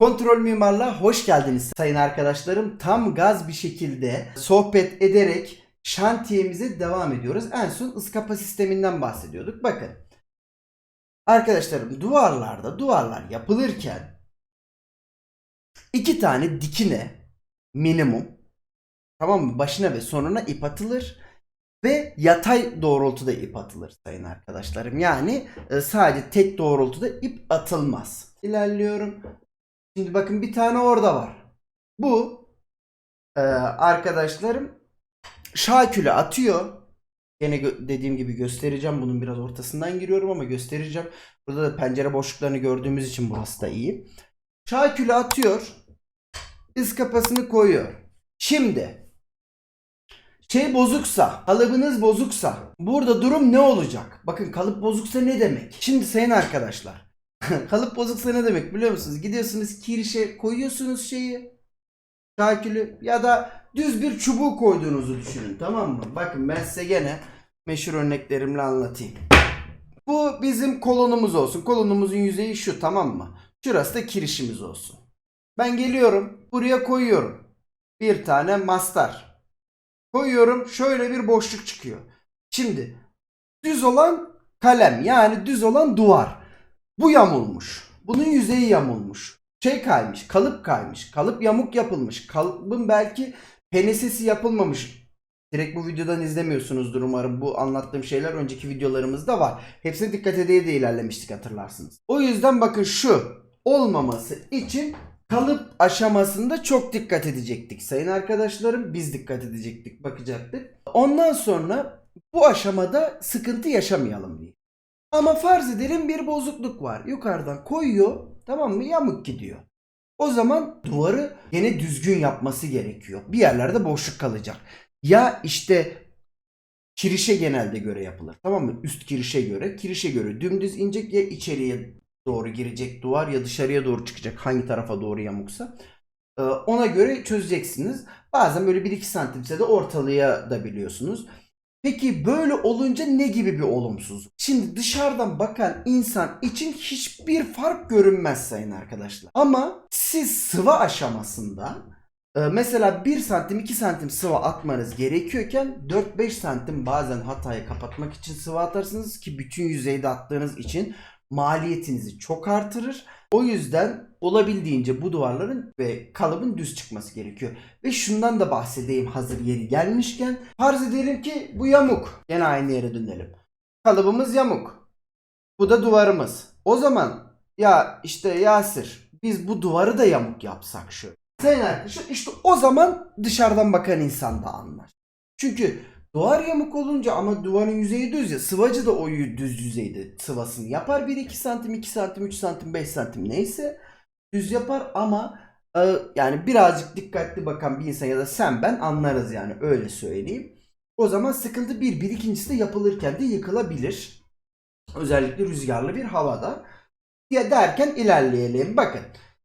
Kontrol Mimarlığa hoş geldiniz sayın arkadaşlarım. Tam gaz bir şekilde sohbet ederek şantiyemize devam ediyoruz. En son ıskapa sisteminden bahsediyorduk. Bakın. Arkadaşlarım duvarlarda duvarlar yapılırken iki tane dikine minimum tamam mı? Başına ve sonuna ip atılır ve yatay doğrultuda ip atılır sayın arkadaşlarım. Yani e, sadece tek doğrultuda ip atılmaz. İlerliyorum. Şimdi bakın bir tane orada var. Bu e, arkadaşlarım şakülü atıyor. Yine dediğim gibi göstereceğim. Bunun biraz ortasından giriyorum ama göstereceğim. Burada da pencere boşluklarını gördüğümüz için burası da iyi. Şakülü atıyor. ıskapasını koyuyor. Şimdi şey bozuksa, kalıbınız bozuksa burada durum ne olacak? Bakın kalıp bozuksa ne demek? Şimdi sayın arkadaşlar Kalıp bozuksa ne demek biliyor musunuz? Gidiyorsunuz kirişe koyuyorsunuz şeyi. Şakülü ya da düz bir çubuğu koyduğunuzu düşünün tamam mı? Bakın ben size gene meşhur örneklerimle anlatayım. Bu bizim kolonumuz olsun. Kolonumuzun yüzeyi şu tamam mı? Şurası da kirişimiz olsun. Ben geliyorum buraya koyuyorum. Bir tane mastar. Koyuyorum şöyle bir boşluk çıkıyor. Şimdi düz olan kalem yani düz olan duvar. Bu yamulmuş. Bunun yüzeyi yamulmuş. Şey kaymış, kalıp kaymış. Kalıp yamuk yapılmış. Kalıbın belki penesesi yapılmamış. Direkt bu videodan izlemiyorsunuzdur umarım. Bu anlattığım şeyler önceki videolarımızda var. Hepsine dikkat edeye de ilerlemiştik hatırlarsınız. O yüzden bakın şu olmaması için kalıp aşamasında çok dikkat edecektik. Sayın arkadaşlarım biz dikkat edecektik, bakacaktık. Ondan sonra bu aşamada sıkıntı yaşamayalım diye. Ama farz edelim bir bozukluk var. Yukarıdan koyuyor tamam mı yamuk gidiyor. O zaman duvarı yine düzgün yapması gerekiyor. Bir yerlerde boşluk kalacak. Ya işte kirişe genelde göre yapılır. Tamam mı? Üst kirişe göre. Kirişe göre dümdüz inecek ya içeriye doğru girecek duvar ya dışarıya doğru çıkacak hangi tarafa doğru yamuksa. Ee, Ona göre çözeceksiniz. Bazen böyle 1-2 santimse de ortalığa da biliyorsunuz. Peki böyle olunca ne gibi bir olumsuz? Şimdi dışarıdan bakan insan için hiçbir fark görünmez sayın arkadaşlar. Ama siz sıva aşamasında e, mesela 1 santim 2 santim sıva atmanız gerekiyorken 4-5 santim bazen hatayı kapatmak için sıva atarsınız ki bütün yüzeyde attığınız için maliyetinizi çok artırır. O yüzden olabildiğince bu duvarların ve kalıbın düz çıkması gerekiyor. Ve şundan da bahsedeyim hazır yeri gelmişken. Farz edelim ki bu yamuk. Gene aynı yere dönelim. Kalıbımız yamuk. Bu da duvarımız. O zaman ya işte Yasir biz bu duvarı da yamuk yapsak şu. Sayın arkadaşlar işte o zaman dışarıdan bakan insan da anlar. Çünkü duvar yamuk olunca ama duvarın yüzeyi düz ya sıvacı da o düz yüzeyde sıvasını yapar. 1-2 santim 2 santim 3 santim 5 santim neyse düz yapar ama e, yani birazcık dikkatli bakan bir insan ya da sen ben anlarız yani öyle söyleyeyim. O zaman sıkıntı bir. Bir ikincisi de yapılırken de yıkılabilir. Özellikle rüzgarlı bir havada. Ya derken ilerleyelim. Bakın.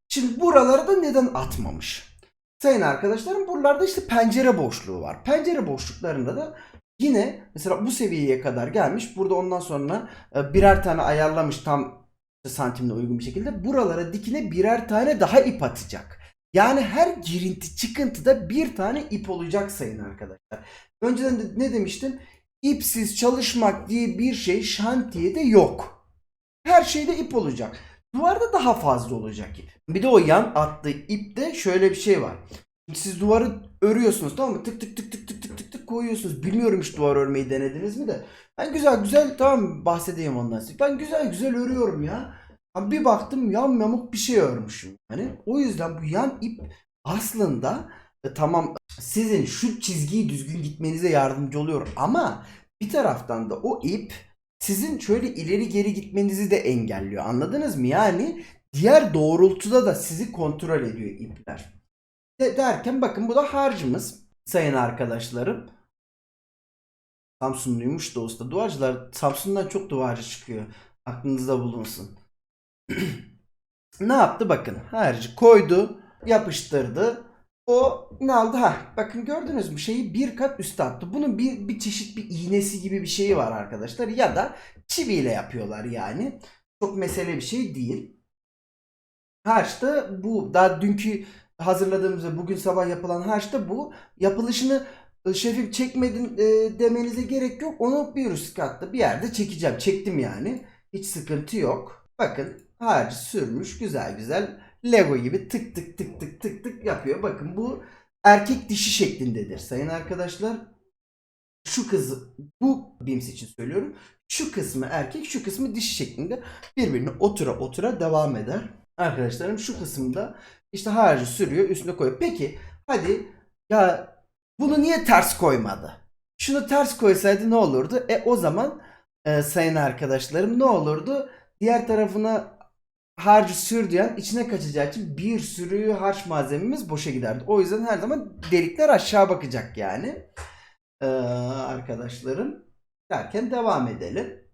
Şimdi buraları da neden atmamış? Sayın arkadaşlarım buralarda işte pencere boşluğu var. Pencere boşluklarında da yine mesela bu seviyeye kadar gelmiş. Burada ondan sonra e, birer tane ayarlamış tam santimle uygun bir şekilde. Buralara dikine birer tane daha ip atacak. Yani her girinti çıkıntıda bir tane ip olacak sayın arkadaşlar. Önceden de ne demiştim? İpsiz çalışmak diye bir şey şantiyede yok. Her şeyde ip olacak. Duvarda daha fazla olacak ip. Bir de o yan attığı ipte şöyle bir şey var. Siz duvarı örüyorsunuz tamam mı? Tık tık tık tık tık tık tık tık koyuyorsunuz. Bilmiyorum hiç duvar örmeyi denediniz mi de. Ben güzel güzel tamam bahsedeyim ondan size. Ben güzel güzel örüyorum ya. Abi bir baktım yan yamuk bir şey örmüşüm. Hani o yüzden bu yan ip aslında e, tamam sizin şu çizgiyi düzgün gitmenize yardımcı oluyor ama bir taraftan da o ip sizin şöyle ileri geri gitmenizi de engelliyor. Anladınız mı? Yani diğer doğrultuda da sizi kontrol ediyor ipler. De- derken bakın bu da harcımız sayın arkadaşlarım. Samsunluymuş da usta. Duvarcılar Samsun'dan çok duvarcı çıkıyor. Aklınızda bulunsun. ne yaptı bakın. Harcı koydu, yapıştırdı. O ne aldı? Ha, bakın gördünüz mü? Şeyi bir kat üste attı. Bunun bir, bir çeşit bir iğnesi gibi bir şeyi var arkadaşlar. Ya da çiviyle yapıyorlar yani. Çok mesele bir şey değil. harç da bu. Daha dünkü hazırladığımız ve bugün sabah yapılan harç da bu. Yapılışını e, şefim çekmedin e, demenize gerek yok. Onu bir üst katta bir yerde çekeceğim. Çektim yani. Hiç sıkıntı yok. Bakın harcı sürmüş güzel güzel Lego gibi tık tık tık tık tık tık yapıyor. Bakın bu erkek dişi şeklindedir sayın arkadaşlar. Şu kız bu BIMS için söylüyorum. Şu kısmı erkek şu kısmı dişi şeklinde birbirine otura otura devam eder. Arkadaşlarım şu kısımda işte harcı sürüyor üstüne koyuyor. Peki hadi ya bunu niye ters koymadı? Şunu ters koysaydı ne olurdu? E o zaman e, sayın arkadaşlarım ne olurdu? Diğer tarafına harcı sürdüğün içine kaçacağı için bir sürü harç malzememiz boşa giderdi. O yüzden her zaman delikler aşağı bakacak yani. Ee, arkadaşlarım derken devam edelim.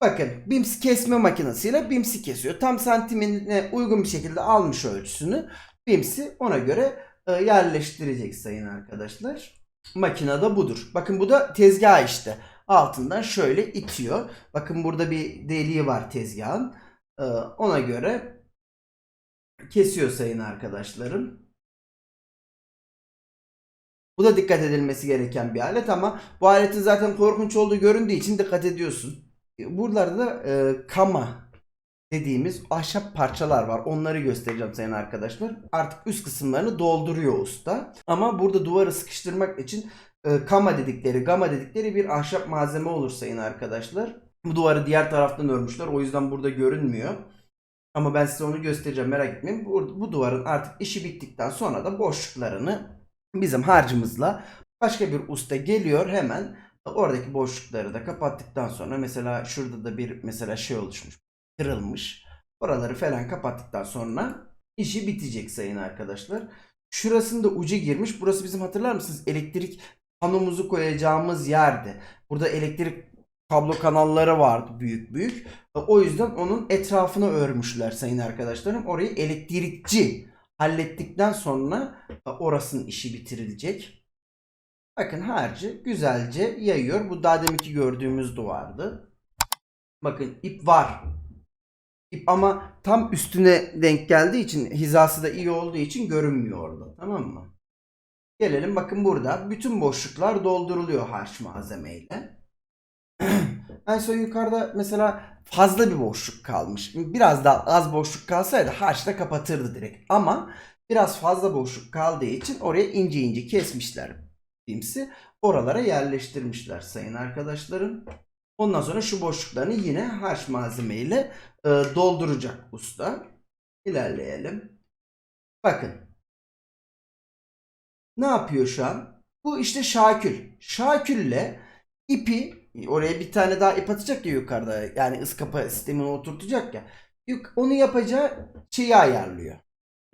Bakın BIMS kesme makinesiyle BIMS'i kesiyor. Tam santimine uygun bir şekilde almış ölçüsünü. BIMS'i ona göre e, yerleştirecek sayın arkadaşlar. Makinede budur. Bakın bu da tezgah işte. Altından şöyle itiyor. Bakın burada bir deliği var tezgahın. Ee, ona göre kesiyor sayın arkadaşlarım. Bu da dikkat edilmesi gereken bir alet ama bu aletin zaten korkunç olduğu göründüğü için dikkat ediyorsun. Buralarda da e, kama dediğimiz ahşap parçalar var. Onları göstereceğim sayın arkadaşlar. Artık üst kısımlarını dolduruyor usta. Ama burada duvarı sıkıştırmak için e, kama dedikleri, gama dedikleri bir ahşap malzeme olur sayın arkadaşlar. Bu duvarı diğer taraftan örmüşler. O yüzden burada görünmüyor. Ama ben size onu göstereceğim merak etmeyin. Bu, bu duvarın artık işi bittikten sonra da boşluklarını bizim harcımızla başka bir usta geliyor hemen oradaki boşlukları da kapattıktan sonra mesela şurada da bir mesela şey oluşmuş kırılmış. Oraları falan kapattıktan sonra işi bitecek sayın arkadaşlar. Şurasında ucu girmiş. Burası bizim hatırlar mısınız? Elektrik panomuzu koyacağımız yerdi. Burada elektrik kablo kanalları vardı büyük büyük. O yüzden onun etrafını örmüşler sayın arkadaşlarım. Orayı elektrikçi hallettikten sonra orasının işi bitirilecek. Bakın harcı güzelce yayıyor. Bu daha deminki gördüğümüz duvardı. Bakın ip var. İp ama tam üstüne denk geldiği için hizası da iyi olduğu için görünmüyor orada. Tamam mı? Gelelim bakın burada bütün boşluklar dolduruluyor harç malzemeyle. en son yukarıda mesela fazla bir boşluk kalmış. Biraz daha az boşluk kalsaydı harçla kapatırdı direkt. Ama biraz fazla boşluk kaldığı için oraya ince ince kesmişler bimsi. Oralara yerleştirmişler sayın arkadaşlarım. Ondan sonra şu boşluklarını yine harç malzemeyle e, dolduracak usta. İlerleyelim. Bakın. Ne yapıyor şu an? Bu işte şakül. Şakülle ipi oraya bir tane daha ip atacak ya yukarıda. Yani ıskapa sistemini oturtacak ya. Onu yapacağı şeyi ayarlıyor.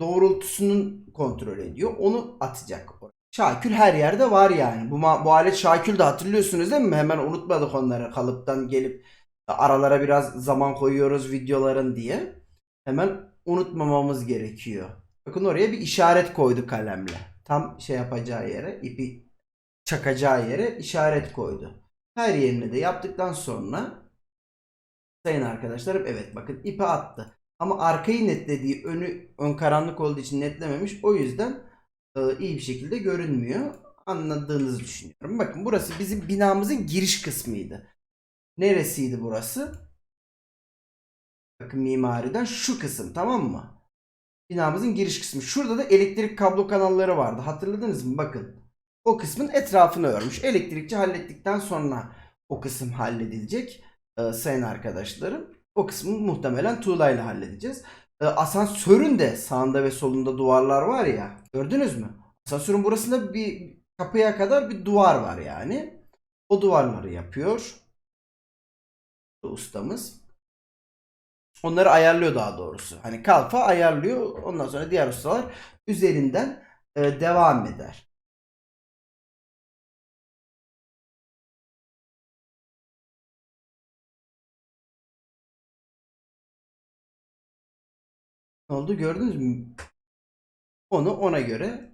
Doğrultusunun kontrol ediyor. Onu atacak. Şakül her yerde var yani. Bu, bu alet şakül de hatırlıyorsunuz değil mi? Hemen unutmadık onları kalıptan gelip aralara biraz zaman koyuyoruz videoların diye. Hemen unutmamamız gerekiyor. Bakın oraya bir işaret koydu kalemle. Tam şey yapacağı yere, ipi çakacağı yere işaret koydu. Her yerini de yaptıktan sonra sayın arkadaşlarım evet bakın ipi attı. Ama arkayı netlediği önü ön karanlık olduğu için netlememiş. O yüzden e, iyi bir şekilde görünmüyor. Anladığınızı düşünüyorum. Bakın burası bizim binamızın giriş kısmıydı. Neresiydi burası? Bakın mimariden şu kısım tamam mı? Binamızın giriş kısmı. Şurada da elektrik kablo kanalları vardı. Hatırladınız mı? Bakın. O kısmın etrafını örmüş. Elektrikçi hallettikten sonra o kısım halledilecek. Ee, sayın arkadaşlarım. O kısmı muhtemelen tuğlayla halledeceğiz. Ee, asansörün de sağında ve solunda duvarlar var ya. Gördünüz mü? Asansörün burasında bir kapıya kadar bir duvar var yani. O duvarları yapıyor. Ustamız. Onları ayarlıyor daha doğrusu. Hani kalfa ayarlıyor. Ondan sonra diğer ustalar üzerinden e, devam eder. Oldu gördünüz mü? Onu ona göre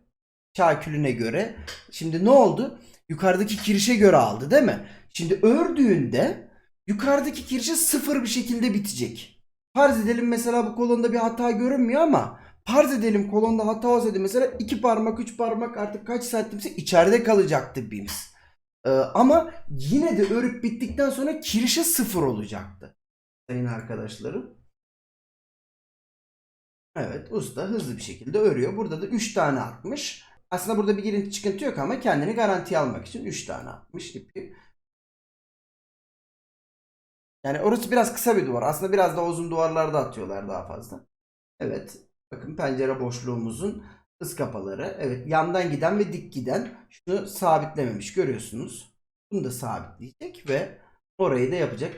şakülüne göre. Şimdi ne oldu? Yukarıdaki kirişe göre aldı değil mi? Şimdi ördüğünde yukarıdaki kirişe sıfır bir şekilde bitecek. farz edelim mesela bu kolonda bir hata görünmüyor ama farz edelim kolonda hata olsaydı mesela iki parmak üç parmak artık kaç santimse içeride kalacaktı BIMS. Ee, ama yine de örüp bittikten sonra kirişi sıfır olacaktı. Sayın arkadaşlarım. Evet usta hızlı bir şekilde örüyor. Burada da 3 tane atmış. Aslında burada bir girinti çıkıntı yok ama kendini garantiye almak için 3 tane atmış ipi. Yani orası biraz kısa bir duvar. Aslında biraz daha uzun duvarlarda atıyorlar daha fazla. Evet. Bakın pencere boşluğumuzun hız kapaları. Evet yandan giden ve dik giden. Şunu sabitlememiş görüyorsunuz. Bunu da sabitleyecek ve orayı da yapacak.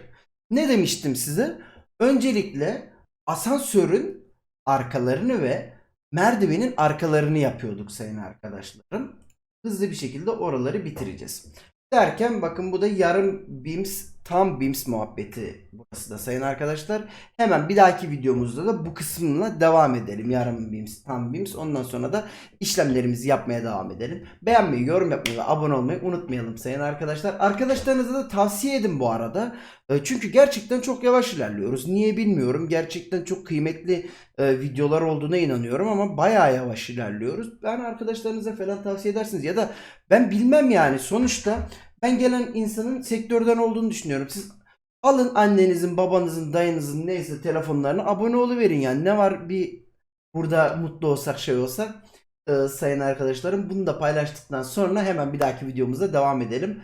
Ne demiştim size? Öncelikle asansörün arkalarını ve merdivenin arkalarını yapıyorduk sayın arkadaşlarım. Hızlı bir şekilde oraları bitireceğiz. Derken bakın bu da yarım BIMS tam BIMS muhabbeti burası da sayın arkadaşlar. Hemen bir dahaki videomuzda da bu kısmına devam edelim. Yarım BIMS tam BIMS ondan sonra da işlemlerimizi yapmaya devam edelim. Beğenmeyi, yorum yapmayı ve abone olmayı unutmayalım sayın arkadaşlar. Arkadaşlarınıza da tavsiye edin bu arada. E, Çünkü gerçekten çok yavaş ilerliyoruz. Niye bilmiyorum. Gerçekten çok kıymetli e, videolar olduğuna inanıyorum ama bayağı yavaş ilerliyoruz. Ben arkadaşlarınıza falan tavsiye edersiniz ya da ben bilmem yani sonuçta ben gelen insanın sektörden olduğunu düşünüyorum. Siz alın annenizin, babanızın, dayınızın neyse telefonlarına abone oluverin yani. Ne var bir burada mutlu olsak şey olsak e, sayın arkadaşlarım bunu da paylaştıktan sonra hemen bir dahaki videomuzda devam edelim.